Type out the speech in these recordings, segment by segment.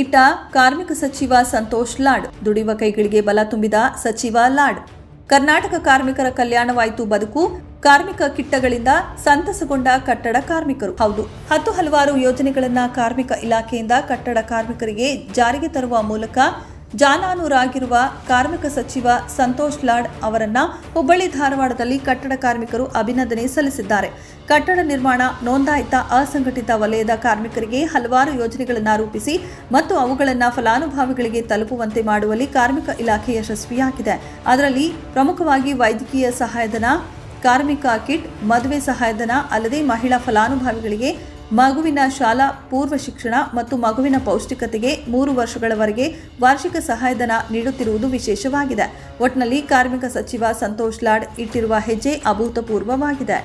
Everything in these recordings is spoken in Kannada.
ಇಟ್ಟ ಕಾರ್ಮಿಕ ಸಚಿವ ಸಂತೋಷ್ ಲಾಡ್. ದುಡಿಯುವ ಕೈಗಳಿಗೆ ಬಲ ತುಂಬಿದ ಸಚಿವ ಲಾಡ್. ಕರ್ನಾಟಕ ಕಾರ್ಮಿಕರ ಕಲ್ಯಾಣವಾಯಿತು ಬದುಕು, ಕಾರ್ಮಿಕ ಕಿಟ್ಟಗಳಿಂದ ಸಂತಸಗೊಂಡ ಕಟ್ಟಡ ಕಾರ್ಮಿಕರು. ಹೌದು, ಹತ್ತು ಹಲವಾರು ಯೋಜನೆಗಳನ್ನ ಕಾರ್ಮಿಕ ಇಲಾಖೆಯಿಂದ ಕಟ್ಟಡ ಕಾರ್ಮಿಕರಿಗೆ ಜಾರಿಗೆ ತರುವ ಮೂಲಕ ಜಾನಾನೂರಾಗಿರುವ ಕಾರ್ಮಿಕ ಸಚಿವ ಸಂತೋಷ್ ಲಾಡ್ ಅವರನ್ನ ಹುಬ್ಬಳ್ಳಿ ಧಾರವಾಡದಲ್ಲಿ ಕಟ್ಟಡ ಕಾರ್ಮಿಕರು ಅಭಿನಂದನೆ ಸಲ್ಲಿಸಿದ್ದಾರೆ. ಕಟ್ಟಡ ನಿರ್ಮಾಣ ನೋಂದಾಯಿತ ಅಸಂಘಟಿತ ವಲಯದ ಕಾರ್ಮಿಕರಿಗೆ ಹಲವಾರು ಯೋಜನೆಗಳನ್ನು ರೂಪಿಸಿ ಮತ್ತು ಅವುಗಳನ್ನು ಫಲಾನುಭವಿಗಳಿಗೆ ತಲುಪುವಂತೆ ಮಾಡುವಲ್ಲಿ ಕಾರ್ಮಿಕ ಇಲಾಖೆ ಯಶಸ್ವಿಯಾಗಿದೆ. ಅದರಲ್ಲಿ ಪ್ರಮುಖವಾಗಿ ವೈದ್ಯಕೀಯ ಸಹಾಯಧನ, ಕಾರ್ಮಿಕ ಕಿಟ್, ಮದುವೆ ಸಹಾಯಧನ, ಅಲ್ಲದೆ ಮಹಿಳಾ ಫಲಾನುಭವಿಗಳಿಗೆ ಮಗುವಿನ ಶಾಲಾ, ಪೂರ್ವ ಶಿಕ್ಷಣ ಮತ್ತು ಮಗುವಿನ ಪೌಷ್ಟಿಕತೆಗೆ ಮೂರು ವರ್ಷಗಳವರೆಗೆ ವಾರ್ಷಿಕ ಸಹಾಯಧನ ನೀಡುತ್ತಿರುವುದು ವಿಶೇಷವಾಗಿದೆ. ಒಟ್ನಲ್ಲಿ ಕಾರ್ಮಿಕ ಸಚಿವ ಸಂತೋಷ್ ಲಾಡ್ ಇಟ್ಟಿರುವ ಹೆಜ್ಜೆ ಅಭೂತಪೂರ್ವವಾಗಿದೆ.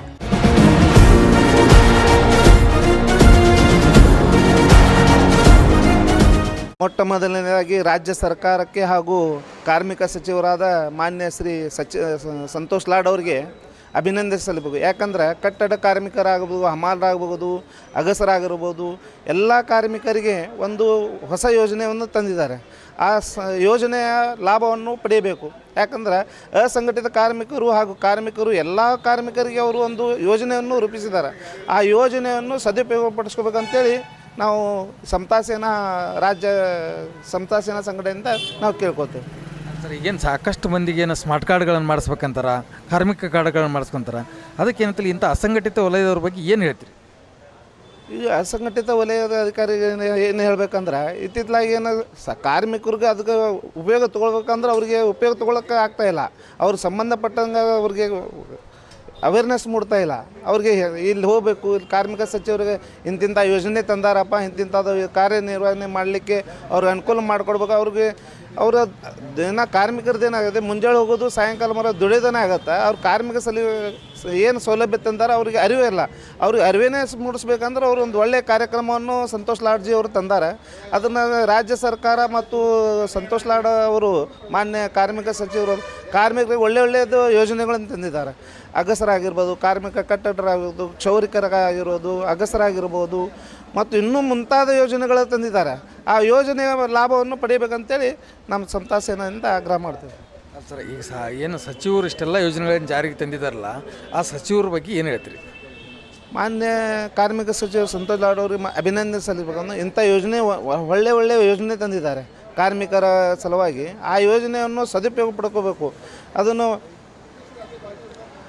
ಮೊಟ್ಟ ಮೊದಲನೇದಾಗಿ ರಾಜ್ಯ ಸರ್ಕಾರಕ್ಕೆ ಹಾಗೂ ಕಾರ್ಮಿಕ ಸಚಿವರಾದ ಮಾನ್ಯ ಶ್ರೀ ಸಚಿ ಸಂತೋಷ್ ಲಾಡ್ ಅವರಿಗೆ ಅಭಿನಂದನೆ ಯಾಕಂದ್ರೆ ಕಟ್ಟಡ ಕಾರ್ಮಿಕರಾಗಬಹುದು, ಹಮಾಲರಾಗಬಹುದು ಅಗಸರಾಗಿರ್ಬೋದು ಎಲ್ಲ ಕಾರ್ಮಿಕರಿಗೆ ಒಂದು ಹೊಸ ಯೋಜನೆಯನ್ನು ತಂದಿದ್ದಾರೆ. ಆ ಸ ಯೋಜನೆಯ ಲಾಭವನ್ನು ಪಡೆಯಬೇಕು. ಯಾಕಂದ್ರೆ ಅಸಂಘಟಿತ ಕಾರ್ಮಿಕರು ಹಾಗೂ ಕಾರ್ಮಿಕರು ಎಲ್ಲ ಕಾರ್ಮಿಕರಿಗೆ ಅವರು ಒಂದು ಯೋಜನೆಯನ್ನು ರೂಪಿಸಿದ್ದಾರೆ. ಆ ಯೋಜನೆಯನ್ನು ಸದುಪಯೋಗಪಡಿಸ್ಕೋಬೇಕಂತೇಳಿ ನಾವು ಸಮತಾ ಸೇನಾ ರಾಜ್ಯ ಸಮತಾ ಸೇನಾ ಸಂಘಟನೆಯಿಂದ ನಾವು ಕೇಳ್ಕೊತೇವೆ ಸರ್ ಈಗೇನು ಸಾಕಷ್ಟು ಮಂದಿಗೆ ಏನು ಸ್ಮಾರ್ಟ್ ಕಾರ್ಡ್ಗಳನ್ನು ಮಾಡಿಸ್ಬೇಕಂತಾರ, ಕಾರ್ಮಿಕ ಕಾರ್ಡ್ಗಳನ್ನು ಮಾಡಿಸ್ಕೊಂತಾರ, ಅದಕ್ಕೆ ಏನಂತಲ್ಲಿ ಇಂಥ ಅಸಂಘಟಿತ ವಲಯದವ್ರ ಬಗ್ಗೆ ಏನು ಹೇಳ್ತೀರಿ? ಈಗ ಅಸಂಘಟಿತ ವಲಯದ ಅಧಿಕಾರಿಗೆ ಏನು ಹೇಳ್ಬೇಕಂದ್ರೆ ಇತ್ತಿತ್ತಲಾಗಿ ಏನು ಸ ಕಾರ್ಮಿಕರಿಗೆ ಅದಕ್ಕೆ ಉಪಯೋಗ ತೊಗೊಳ್ಬೇಕಂದ್ರೆ ಅವ್ರಿಗೆ ಉಪಯೋಗ ತೊಗೊಳಕ್ಕೆ ಆಗ್ತಾಯಿಲ್ಲ ಇಲ್ಲ. ಅವ್ರು ಸಂಬಂಧಪಟ್ಟಂಗೆ ಅವ್ರಿಗೆ ಅವೇರ್ನೆಸ್ ಮೂಡ್ತಾ ಇಲ್ಲ. ಅವ್ರಿಗೆ ಇಲ್ಲಿ ಹೋಗಬೇಕು, ಇಲ್ಲಿ ಕಾರ್ಮಿಕ ಸಚಿವರಿಗೆ ಇಂತಿಂಥ ಯೋಜನೆ ತಂದಾರಪ್ಪ ಇಂತಿಂಥದ್ದು ಕಾರ್ಯನಿರ್ವಹಣೆ ಮಾಡಲಿಕ್ಕೆ ಅವ್ರಿಗೆ ಅನುಕೂಲ ಮಾಡಿಕೊಡ್ಬೇಕು. ಅವ್ರಿಗೆ, ಅವರ ದಿನ ಕಾರ್ಮಿಕರದ್ದೇನಾಗುತ್ತೆ ಮುಂಜಾನೆ ಹೋಗೋದು, ಸಾಯಂಕಾಲ ಮರ ದುಡಿಯೋದನೇ ಆಗುತ್ತೆ. ಅವ್ರ ಕಾರ್ಮಿಕ ಸಲಿ, ಏನು ಸೌಲಭ್ಯ ತಂದಾರ ಅವ್ರಿಗೆ ಅರಿವೇ ಇಲ್ಲ. ಅವ್ರಿಗೆ ಅರಿವೇನೇ ಮೂಡಿಸ್ಬೇಕಂದ್ರೆ ಅವರು ಒಂದು ಒಳ್ಳೆಯ ಕಾರ್ಯಕ್ರಮವನ್ನು ಸಂತೋಷ್ ಲಾಡ್ಜಿ ಅವರು ತಂದಾರೆ. ಅದನ್ನು ರಾಜ್ಯ ಸರ್ಕಾರ ಮತ್ತು ಸಂತೋಷ್ ಲಾಡ್ ಅವರು ಮಾನ್ಯ ಕಾರ್ಮಿಕ ಸಚಿವರು ಕಾರ್ಮಿಕರಿಗೆ ಒಳ್ಳೆ ಒಳ್ಳೆಯದು ಯೋಜನೆಗಳನ್ನು ತಂದಿದ್ದಾರೆ. ಅಗಸರಾಗಿರ್ಬೋದು ಕಾರ್ಮಿಕ ಕಟ್ಟಡರಾಗಿರ್ಬೋದು ಕ್ಷೌರಿಕರಾಗಿರ್ಬೋದು ಅಗಸರಾಗಿರ್ಬೋದು ಮತ್ತು ಇನ್ನೂ ಮುಂತಾದ ಯೋಜನೆಗಳು ತಂದಿದ್ದಾರೆ. ಆ ಯೋಜನೆಯ ಲಾಭವನ್ನು ಪಡಿಬೇಕಂತೇಳಿ ನಮ್ಮ ಸಂತಾ ಸೇನೆಯಿಂದ ಆಗ್ರಹ ಮಾಡ್ತೀವಿ. ಸರ್ ಈಗ ಸಹ ಏನು ಸಚಿವರು ಇಷ್ಟೆಲ್ಲ ಯೋಜನೆಗಳನ್ನು ಜಾರಿಗೆ ತಂದಿದ್ದಾರಲ್ಲ ಆ ಸಚಿವರ ಬಗ್ಗೆ ಏನು ಹೇಳ್ತೀರಿ? ಮಾನ್ಯ ಕಾರ್ಮಿಕ ಸಚಿವ ಸಂತೋಷ್ ಲಾಡ್ ಅವ್ರಿಗೆ ಮ- ಅಭಿನಂದನೆ ಸಲ್ಲಿಸಬೇಕಂದ್ರೆ ಇಂಥ ಯೋಜನೆ ಒಳ್ಳೆ ಒಳ್ಳೆ ಯೋಜನೆ ತಂದಿದ್ದಾರೆ. ಕಾರ್ಮಿಕರ ಸಲುವಾಗಿ ಆ ಯೋಜನೆಯನ್ನು ಸದುಪಯೋಗ ಪಡ್ಕೋಬೇಕು. ಅದನ್ನು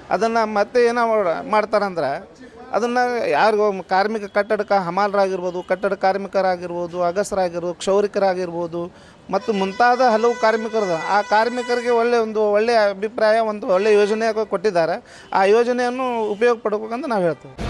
ಅದನ್ನು ಮತ್ತೆ ಏನೋ ಮಾಡ- ಮಾಡ್ತಾರಂದ್ರೆ ಅದನ್ನು ಯಾರಿಗೂ ಕಾರ್ಮಿಕ ಕಟ್ಟಡಕ್ಕೆ ಹಮಾಲರಾಗಿರ್ಬೋದು, ಕಟ್ಟಡ ಕಾರ್ಮಿಕರಾಗಿರ್ಬೋದು, ಅಗಸರಾಗಿರ್ಬೋದು, ಕ್ಷೌರಿಕರಾಗಿರ್ಬೋದು ಮತ್ತು ಮುಂತಾದ ಹಲವು ಕಾರ್ಮಿಕರದು. ಆ ಕಾರ್ಮಿಕರಿಗೆ ಒಳ್ಳೆಯ ಒಂದು ಒಳ್ಳೆಯ ಅಭಿಪ್ರಾಯ, ಒಂದು ಒಳ್ಳೆಯ ಯೋಜನೆ ಕೊಟ್ಟಿದ್ದಾರೆ. ಆ ಯೋಜನೆಯನ್ನು ಉಪಯೋಗ ಪಡ್ಬೇಕಂತ ನಾವು ಹೇಳ್ತೀವಿ.